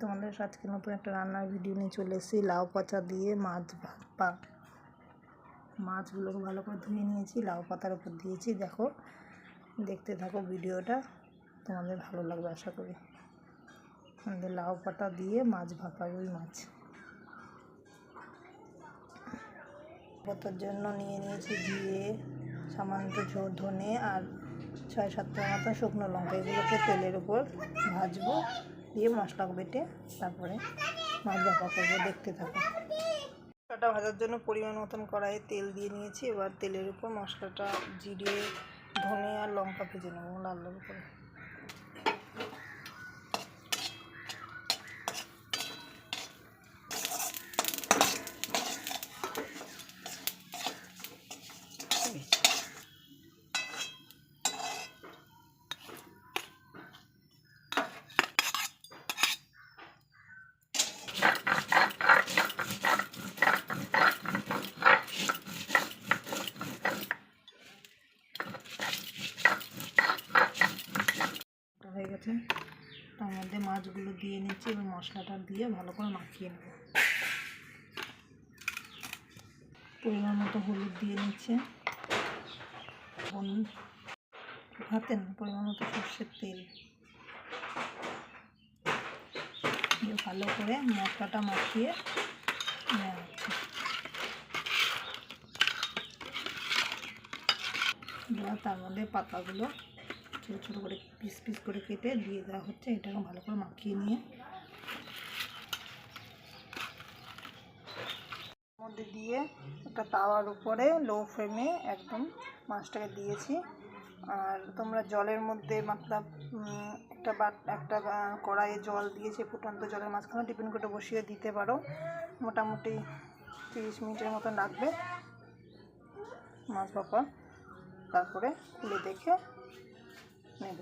তোমাদের আজকে নতুন একটা রান্নার ভিডিও নিয়ে চলে এসেছি। লাউ পচা দিয়ে মাছ ভাপা। মাছগুলোকে ভালো করে ধুয়ে নিয়েছি, লাউ পাতার উপর দিয়েছি। দেখো, দেখতে থাকো ভিডিওটা তোমাদের ভালো লাগবে আশা করি। আমাদের লাউ পাতা দিয়ে মাছ ভাপা, রুই মাছ। পাতার জন্য নিয়ে নিয়েছি জিরে, সামান্য ধনে আর ছয় সাতটা মতো শুকনো লঙ্কা। এগুলোকে তেলের উপর ভাজবো। দিয়ে মশলা বেটে তারপরে মাছ ভাপা করব, দেখতে থাকো। মশলাটা ভাজার জন্য পরিমাণ মতন কড়াইয়ে তেল দিয়ে নিয়েছি। এবার তেলের উপর মশলাটা জিরে, ধনে আর লঙ্কা ভেজে নেব, লাল লাল করে। গেছে তার মধ্যে মাছগুলো দিয়ে নিচ্ছি এবং মশলাটা দিয়ে ভালো করে মাখিয়ে নেব। পরিমাণ মতো হলুদ দিয়ে নিচ্ছে। হাতে পরিমাণ মতো সর্ষের তেল। দিয়ে ভালো করে মশলাটা মাখিয়ে নেওয়া হচ্ছে। তার মধ্যে পাতাগুলো ছোটো ছোটো করে পিস পিস করে কেটে দিয়ে দেওয়া হচ্ছে। এটাকে ভালো করে মাখিয়ে নিয়ে। মধ্যে দিয়ে একটা তাওয়ার উপরে লো ফ্লেমে একদম মাছটাকে দিয়েছি। আর তোমরা জলের মধ্যে মতলব একটা বাট একটা কড়াইয়ে জল দিয়েছে ফুটন্ত জলের মাঝখানে টিফিন করে বসিয়ে দিতে পারো। মোটামুটি তিরিশ মিনিটের মতন লাগবে মাছ ভাপা তারপরে খুলে দেখে 没有